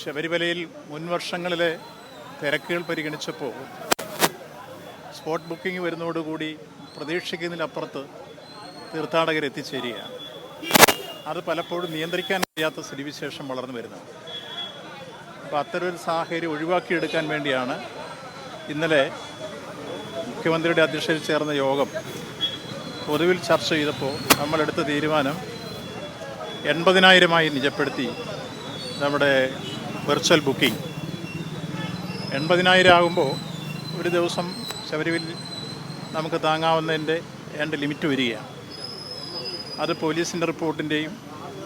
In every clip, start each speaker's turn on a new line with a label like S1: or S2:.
S1: ശബരിമലയിൽ മുൻ വർഷങ്ങളിലെ തിരക്കുകൾ പരിഗണിച്ചപ്പോൾ സ്പോട്ട് ബുക്കിംഗ് വരുന്നതോടുകൂടി പ്രതീക്ഷിക്കുന്നതിനപ്പുറത്ത് തീർത്ഥാടകർ എത്തിച്ചേരുകയാണ്. അത് പലപ്പോഴും നിയന്ത്രിക്കാൻ കഴിയാത്ത സ്ഥിതിവിശേഷം വളർന്നു വരുന്നത്. അപ്പോൾ അത്തരമൊരു സാഹചര്യം ഒഴിവാക്കിയെടുക്കാൻ വേണ്ടിയാണ് ഇന്നലെ മുഖ്യമന്ത്രിയുടെ അധ്യക്ഷതയിൽ ചേർന്ന യോഗം പൊതുവിൽ ചർച്ച ചെയ്തപ്പോൾ നമ്മളെടുത്ത തീരുമാനം എൺപതിനായിരമായി നിജപ്പെടുത്തി നമ്മുടെ വെർച്വൽ ബുക്കിംഗ്. എൺപതിനായിരം ആകുമ്പോൾ ഒരു ദിവസം ശബരിമല നമുക്ക് താങ്ങാവുന്നതിന്റെ രണ്ട് ലിമിറ്റ് വരികയാണ്. അത് പോലീസിന്റെ റിപ്പോർട്ടിന്റെയും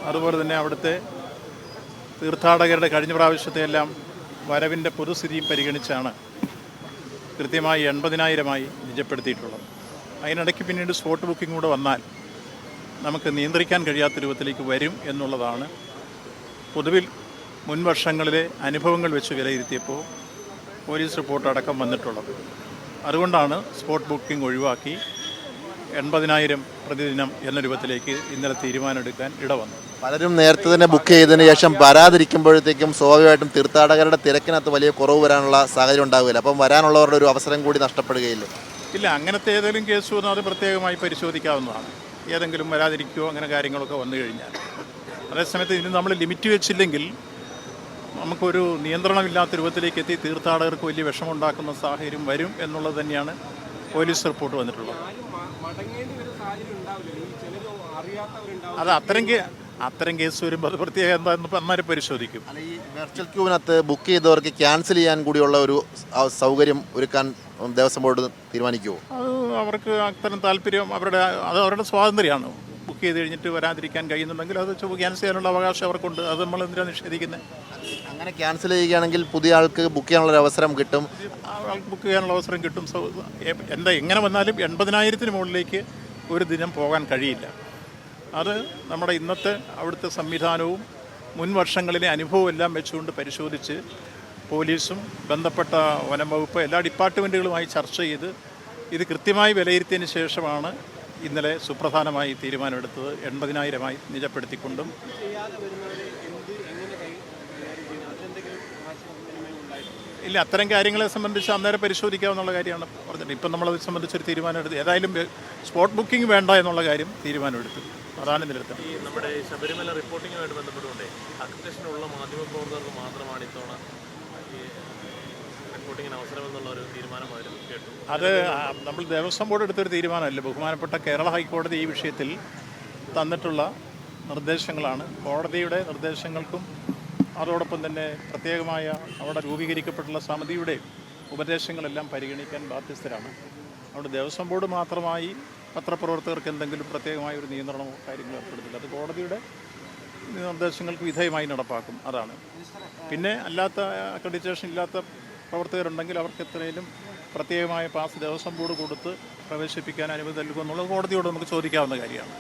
S1: അതുപോലെ തന്നെ അവിടുത്തെ തീർത്ഥാടകരുടെ കഴിഞ്ഞ പ്രാവശ്യത്തെയെല്ലാം വരവിന്റെ പൊതുസ്ഥിതിയും പരിഗണിച്ചാണ് കൃത്യമായി എൺപതിനായിരമായി നിജപ്പെടുത്തിയിട്ടുള്ളത്. അതിനിടയ്ക്ക് പിന്നീട് സ്പോട്ട് ബുക്കിംഗ് കൂടെ വന്നാൽ നമുക്ക് നിയന്ത്രിക്കാൻ കഴിയാത്ത രൂപത്തിലേക്ക് വരും എന്നുള്ളതാണ് പൊതുവിൽ മുൻ വർഷങ്ങളിലെ അനുഭവങ്ങൾ വെച്ച് വിലയിരുത്തിയപ്പോൾ പോലീസ് റിപ്പോർട്ട് അടക്കം വന്നിട്ടുള്ളത്. അതുകൊണ്ടാണ് സ്പോട്ട് ബുക്കിംഗ് ഒഴിവാക്കി എൺപതിനായിരം പ്രതിദിനം എന്ന രൂപത്തിലേക്ക് ഇന്നലെ തീരുമാനമെടുക്കാൻ ഇടവന്നു.
S2: പലരും നേരത്തെ തന്നെ ബുക്ക് ചെയ്തതിന് ശേഷം വരാതിരിക്കുമ്പോഴത്തേക്കും സ്വാഭാവികമായിട്ടും തീർത്ഥാടകരുടെ തിരക്കിനകത്ത് വലിയ കുറവ് വരാനുള്ള സാഹചര്യം ഉണ്ടാവില്ല. അപ്പം വരാനുള്ളവരുടെ ഒരു അവസരം കൂടി നഷ്ടപ്പെടുകയില്ല?
S1: ഇല്ല അങ്ങനത്തെ ഏതെങ്കിലും കേസ് വന്നാൽ അത് പ്രത്യേകമായി പരിശോധിക്കാവുന്നതാണ്. ഏതെങ്കിലും വരാതിരിക്കുകയോ അങ്ങനെ കാര്യങ്ങളൊക്കെ വന്നു കഴിഞ്ഞാൽ. അതേസമയത്ത് ഇനി നമ്മൾ ലിമിറ്റ് വെച്ചില്ലെങ്കിൽ നമുക്കൊരു നിയന്ത്രണമില്ലാത്ത രൂപത്തിലേക്ക് എത്തി തീർത്ഥാടകർക്ക് വലിയ വിഷമമുണ്ടാക്കുന്ന സാഹചര്യം വരും എന്നുള്ളത് തന്നെയാണ് പോലീസ് റിപ്പോർട്ട് വന്നിട്ടുള്ളത്. അത് അത്തരം അത്തരം കേസ് വരുമ്പോൾ അത് പ്രത്യേകം എന്താണെന്ന് അന്നേരം പരിശോധിക്കും.
S2: അല്ല ഈ വെർച്വൽ ക്യൂവിനകത്ത് ബുക്ക് ചെയ്തവർക്ക് ക്യാൻസൽ ചെയ്യാൻ കൂടിയുള്ള ഒരു സൗകര്യം ഒരുക്കാൻ ദേവസ്വം ബോർഡ് തീരുമാനിക്കുമോ
S1: അത് അവർക്ക് അത്തരം താല്പര്യം അവരുടെ അത് അവരുടെ സ്വാതന്ത്ര്യമാണ്. ബുക്ക് ചെയ്ത് കഴിഞ്ഞിട്ട് വരാതിരിക്കാൻ കഴിയുന്നുണ്ടെങ്കിൽ അത് ക്യാൻസൽ ചെയ്യാനുള്ള അവകാശം അവർക്കുണ്ട്. അത് നമ്മൾ എന്തിനാണ് നിഷേധിക്കുന്നത്
S2: അങ്ങനെ ക്യാൻസൽ ചെയ്യുകയാണെങ്കിൽ പുതിയ ആൾക്ക് ബുക്ക് ചെയ്യാനുള്ള അവസരം കിട്ടും.
S1: ആൾക്ക് ബുക്ക് ചെയ്യാനുള്ള അവസരം കിട്ടും. സോ എന്താ എങ്ങനെ വന്നാലും എൺപതിനായിരത്തിന് മുകളിലേക്ക് ഒരു ദിനം പോകാൻ കഴിയില്ല. അത് നമ്മുടെ ഇന്നത്തെ അവിടുത്തെ സംവിധാനവും മുൻ വർഷങ്ങളിലെ അനുഭവം എല്ലാം വെച്ചുകൊണ്ട് പരിശോധിച്ച് പോലീസും ബന്ധപ്പെട്ട വനം വകുപ്പ് എല്ലാ ഡിപ്പാർട്ട്മെന്റുകളുമായി ചർച്ച ചെയ്ത് ഇത് കൃത്യമായി വിലയിരുത്തിയതിന് ശേഷമാണ് ഇന്നലെ സുപ്രധാനമായി തീരുമാനമെടുത്തത് എൺപതിനായിരമായി നിജപ്പെടുത്തിക്കൊണ്ടും ഇല്ല അത്തരം കാര്യങ്ങളെ സംബന്ധിച്ച് അന്നേരം പരിശോധിക്കാമെന്നുള്ള കാര്യമാണ് പറഞ്ഞത് ഇപ്പം നമ്മളത് സംബന്ധിച്ചൊരു തീരുമാനമെടുത്ത് ഏതായാലും സ്പോട്ട് ബുക്കിംഗ് വേണ്ട എന്നുള്ള കാര്യം തീരുമാനമെടുത്തു. അതാണ് ഇതിലെടുത്തത്
S3: ഈ നമ്മുടെ ശബരിമല റിപ്പോർട്ടിങ്ങുമായിട്ട് ബന്ധപ്പെട്ടുകൊണ്ടേ മാധ്യമ മാധ്യമപ്രവർത്തകർക്ക് മാത്രമാണ് ഇത്തവണ അവസരമെന്നുള്ള ഒരു കേട്ടു
S1: അത് നമ്മൾ ദേവസ്വം ബോർഡ് എടുത്തൊരു തീരുമാനമല്ല. ബഹുമാനപ്പെട്ട കേരള ഹൈക്കോടതി ഈ വിഷയത്തിൽ തന്നിട്ടുള്ള നിർദ്ദേശങ്ങളാണ്. കോടതിയുടെ നിർദ്ദേശങ്ങൾക്കും അതോടൊപ്പം തന്നെ പ്രത്യേകമായ അവിടെ രൂപീകരിക്കപ്പെട്ടുള്ള സമിതിയുടെ ഉപദേശങ്ങളെല്ലാം പരിഗണിക്കാൻ ബാധ്യസ്ഥരാണ്. അതുകൊണ്ട് ദേവസ്വം ബോർഡ് മാത്രമായി പത്രപ്രവർത്തകർക്ക് എന്തെങ്കിലും പ്രത്യേകമായ ഒരു നിയന്ത്രണമോ കാര്യങ്ങളോ ഏർപ്പെടുത്തില്ല. അത് കോടതിയുടെ നിർദ്ദേശങ്ങൾക്ക് വിധേയമായി നടപ്പാക്കും. അതാണ്. പിന്നെ അല്ലാത്ത അക്രഡിറ്റേഷൻ ഇല്ലാത്ത പ്രവർത്തകരുണ്ടെങ്കിൽ അവർക്ക് എത്രയും പ്രത്യേകമായ പാസ് ദേവസ്വം ബോർഡ് കൊടുത്ത് പ്രവേശിപ്പിക്കാൻ അനുമതി നൽകുമെന്നുള്ളത് കോടതിയോട് നമുക്ക് ചോദിക്കാവുന്ന കാര്യമാണ്.